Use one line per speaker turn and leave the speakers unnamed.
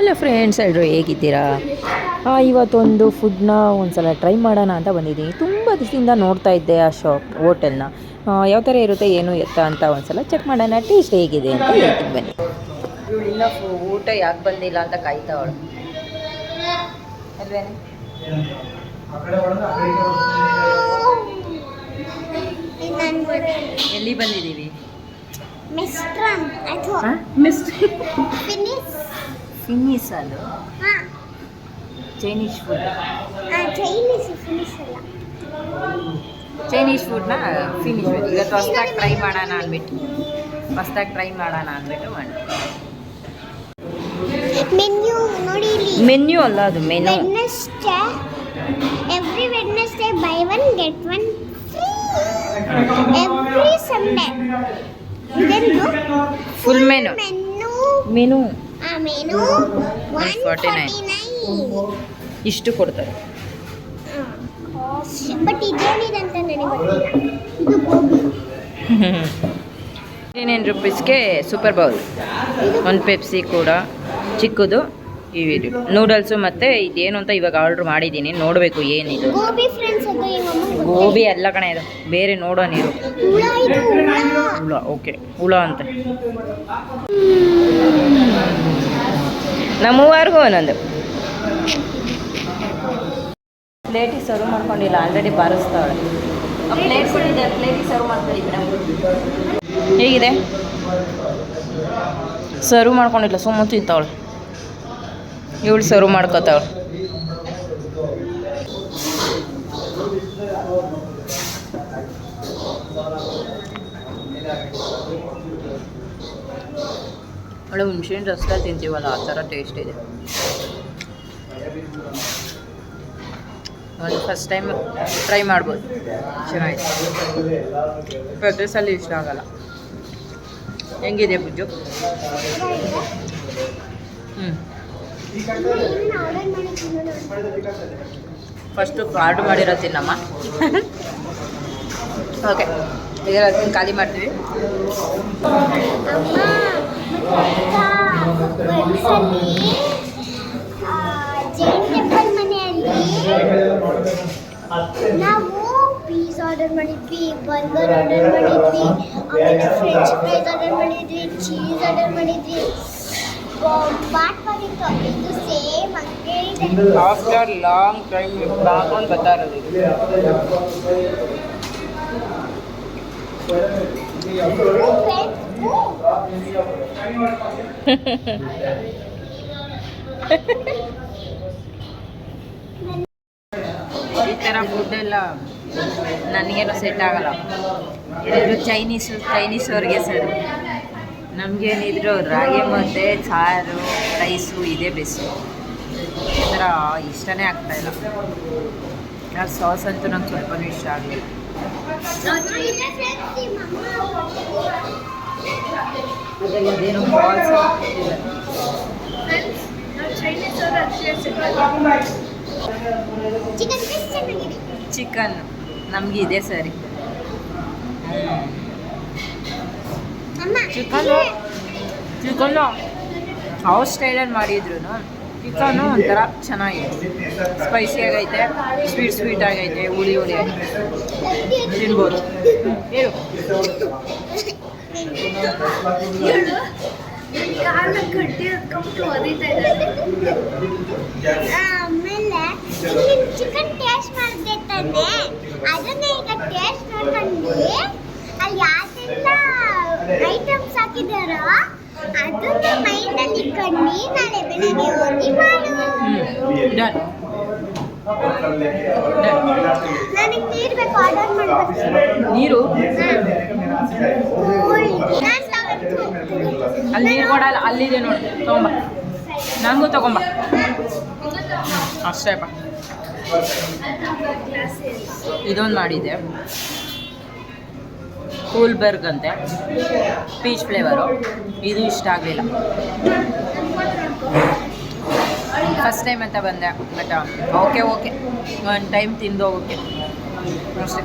Hello friends ಎಲ್ಲರೂ ಹೇಗಿದ್ದೀರಾ? ಆ, ಇವತ್ತೊಂದು ಫುಡ್ನ ಒಂದ್ಸಲ ಟ್ರೈ ಮಾಡೋಣ ಅಂತ ಬಂದಿದ್ದೀನಿ. ತುಂಬ ದಿವಸದಿಂದ ನೋಡ್ತಾ ಇದ್ದೆ ಆ ಶಾಪ್ ಹೋಟೆಲ್ನ ಯಾವ ಥರ ಇರುತ್ತೆ ಏನು ಎತ್ತ ಅಂತ ಒಂದು ಸಲ ಚೆಕ್ ಮಾಡೋಣ. ಟೇಸ್ಟ್ ಹೇಗಿದೆ ಅಂತ ಹೇಳ್ತೀನಿ. ಬನ್ನಿ. ಇನ್ನ ಊಟ ಯಾಕೆ ಬಂದಿಲ್ಲ ಅಂತ ಕಾಯ್ತಾ ಅವಳು. ಎಲ್ಲಿ ಬಂದಿದ್ದೀವಿ?
ಮಿಸ್ಟ್ರಮ್ ಅಥವಾ
ಫಿನ್ನಿಸ್ ಅದು ಚೈನೀಸ್ ಫುಡ್
ಚೈನೀಸ್ ಫಿನಿಶ್ ಅಲ್ಲ.
ಚೈನೀಸ್ ಫುಡ್ನ ಫಿನಿಶ್ ಇವತ್ತು ಹೊಸ್ದಾಗಿ ಟ್ರೈ ಮಾಡೋಣ ಅಂದ್ಬಿಟ್ಟು. ಹೊಸ್ದಾಗಿ ಟ್ರೈ ಮಾಡೋಣ ಅಂದ್ಬಿಟ್ಟು ಮಾಡಿ
ಮೆನ್ಯೂ ನೋಡಿ
ಮೆನ್ಯೂ ಅಲ್ಲ ಅದು menu
Wednesday every Wednesday buy one get one every Sunday ಇದೊಂದು
ಫುಲ್ ಮೆನು
ಮೆನು
ಮೆನು
ಆ ಮೆನು ಒನ್
149.
Forty nine.
ಇಷ್ಟು ಕೊಡ್ತಾರೆ.
ಬಟ್ ನನಗೆ
ನೈನ್ ರುಪೀಸ್ಗೆ ಸೂಪರ್ ಬೌಲ್ ಒಂದು ಪೆಪ್ಸಿ ಕೂಡ. ಚಿಕ್ಕದು ಇವಿದು ನೂಡಲ್ಸು ಮತ್ತು ಇದೇನು ಅಂತ ಇವಾಗ ಆರ್ಡ್ರ್ ಮಾಡಿದ್ದೀನಿ. ನೋಡಬೇಕು ಏನಿದು
ಗೋಬಿ
ಎಲ್ಲ ಕಣೆ ಇದು. ಬೇರೆ ನೋಡೋ ನೀರು.
ಹುಳ
ಓಕೆ. ಹುಳ ಅಂತ. ನಮ್ಮೂವರೆಗೂ ಒಂದೊಂದು. ಪ್ಲೇಟಿಗೆ ಸರ್ವ್ ಮಾಡ್ಕೊಂಡಿಲ್ಲ ಆಲ್ರೆಡಿ ಬಾರಿಸ್ತಾವಳೆ ಪ್ಲೇಟ್ ಕೊಟ್ಟಿದ್ದೆ ಪ್ಲೇಟಿಗೆ ಸರ್ವ್ ಹೇಗಿದೆ? ಸರ್ವ್ ಮಾಡ್ಕೊಂಡಿಲ್ಲ ಸುಮ್ಮ ತಿಂತಾವಳೆ ಇವಳು ಸರ್ವ್ ಮಾಡ್ಕೋತಾವಳೆ ಒಳ್ಳೆ ಹುಣ್ಸೆಹಣ್ಣು ರಸದಲ್ಲಿ ತಿಂತೀವಲ್ಲ? ಆ ಥರ ಟೇಸ್ಟ್ ಇದೆ. ಒಂದು ಫಸ್ಟ್ ಟೈಮ್ ಟ್ರೈ ಮಾಡ್ಬೋದು. ಚೆನ್ನಾಗಿದೆ. ಪ್ರತಿ ಇಷ್ಟ ಆಗಲ್ಲ. ಹೆಂಗಿದೆ ಬುಜ್ಜು? ಹ್ಞೂ ಫಸ್ಟು ಆರ್ಡ್ರ್ ಮಾಡಿರೋ ತಿನ್ನಮ್ಮ. ಓಕೆ ಅದನ್ನ ಖಾಲಿ ಮಾಡ್ತೀವಿ.
ನಾವು ಪೀಸ್ ಆರ್ಡರ್ ಮಾಡಿದ್ವಿ ಬರ್ಗರ್ ಆರ್ಡರ್ ಮಾಡಿದ್ವಿ, ಆಮೇಲೆ ಫ್ರೆಂಚ್ ಫ್ರೈಸ್ ಆರ್ಡರ್ ಮಾಡಿದ್ವಿ ಚೀಸ್ ಆರ್ಡರ್ ಮಾಡಿದ್ವಿ ಬಾಟ್
ಆಫ್ಟರ್ ಲಾಂಗ್ ಟೈಮ್ ಬಾಕೊಂಡು ಬರ್ತಾ ಇರೋದು ಈ ಥರ ಫುಡ್ ಎಲ್ಲ ನನಗೇನು ಸೆಟ್ ಆಗಲ್ಲ. ಇದ್ರು ಚೈನೀಸ್ ಚೈನೀಸ್ ಅವ್ರಿಗೆ ಸರ್ ನಮಗೇನಿದ್ರು ರಾಗಿ ಮುದ್ದೆ, ಸಾರು ರೈಸು ಇದೇ ಬೆಸ್ಟು ಈ ಇಷ್ಟನೇ ಆಗ್ತಾ ಇಲ್ಲ. ಆ ಸಾಸ್ ಅಂತೂ ನಂಗೆ ಸ್ವಲ್ಪನೂ ಇಷ್ಟ ಆಗಲಿಲ್ಲ. ಅದೇನು ಬಾಲ್ಸ್
ಚಿಕನ್
ನಮ್ಗೆ ಇದೆ ಸರಿ. ಚಿಕನ್ ಚಿಕನ್ ಹೌಸ್ ಸ್ಟೈಲಲ್ಲಿ ಮಾಡಿದ್ರು ಚಿಕನು ಒಂಥರ ಚೆನ್ನಾಗಿದೆ. ಸ್ಪೈಸಿ ಆಗೈತೆ ಸ್ವೀಟ್ ಸ್ವೀಟ್ ಆಗೈತೆ, ಹುಳಿ ಹುಳಿ ಆಗೈತೆ. ತಿನ್ಬೋದು. ಹೇಳು.
ಆಮೇಲೆ ಚಿಕನ್ ಟೇಸ್ಟ್ ಅದನ್ನ ಟೇಸ್ಟ್ ಮಾಡ್ಕೊಂಡು ಐಟಮ್ಸ್ ಹಾಕಿದಾರೋ ಅದನ್ನ ನೀರು?
ಅಲ್ಲಿ ನೀರು ಕೊಡಲ್ಲ ಅಲ್ಲಿದೆ ನೋಡಿ. ತಗೊಂಬ. ನನಗೂ ತಗೊಂಬ ಅಷ್ಟೇಪ್ಪ ಇದೊಂದು ಮಾಡಿದ್ದೆ ಕೂಲ್ ಬರ್ಗ್ ಅಂತೆ. ಪೀಚ್ ಫ್ಲೇವರು ಇದು ಇಷ್ಟ ಆಗಲಿಲ್ಲ. ಫಸ್ಟ್ ಟೈಮ್ ಅಂತ ಬಂದೆ ಬಟ್ ಓಕೆ ಓಕೆ ಒಂದು ಟೈಮ್ ತಿಂದು ಓಕೆ ಅಷ್ಟೇ.